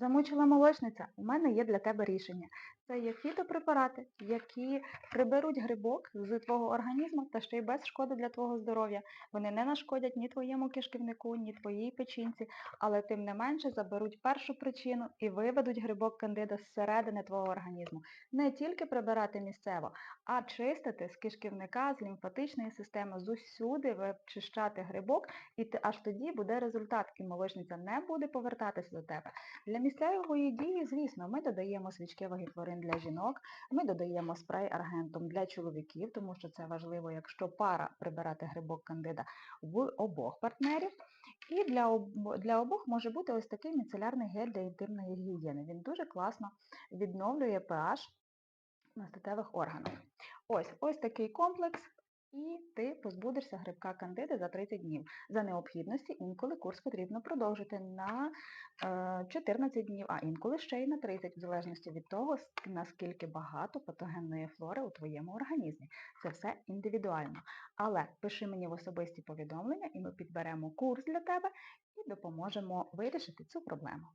Замучила молочниця, у мене є для тебе рішення. Це є фітопрепарати, які приберуть грибок з твого організму та ще й без шкоди для твого здоров'я. Вони не нашкодять ні твоєму кишківнику, ні твоїй печінці, але тим не менше заберуть першу причину і виведуть грибок кандида зсередини твого організму. Не тільки прибирати місцево, а чистити з кишківника, з лімфатичної системи, з усюди вичищати грибок, і аж тоді буде результат, і молочниця не буде повертатися до тебе. Для місцевої дії, звісно, ми додаємо свічки вагітворин для жінок, ми додаємо спрей аргентум для чоловіків, тому що це важливо, якщо пара прибирати грибок кандида в обох партнерів. І для, для обох може бути ось такий міцелярний гель для інтимної гігієни. Він дуже класно відновлює pH на статевих органах. Ось, ось такий комплекс. І ти позбудешся грибка кандиди за 30 днів. За необхідності інколи курс потрібно продовжити на е, 14 днів, а інколи ще й на 30, в залежності від того, наскільки багато патогенної флори у твоєму організмі. Це все індивідуально. Але пиши мені в особисті повідомлення, і ми підберемо курс для тебе і допоможемо вирішити цю проблему.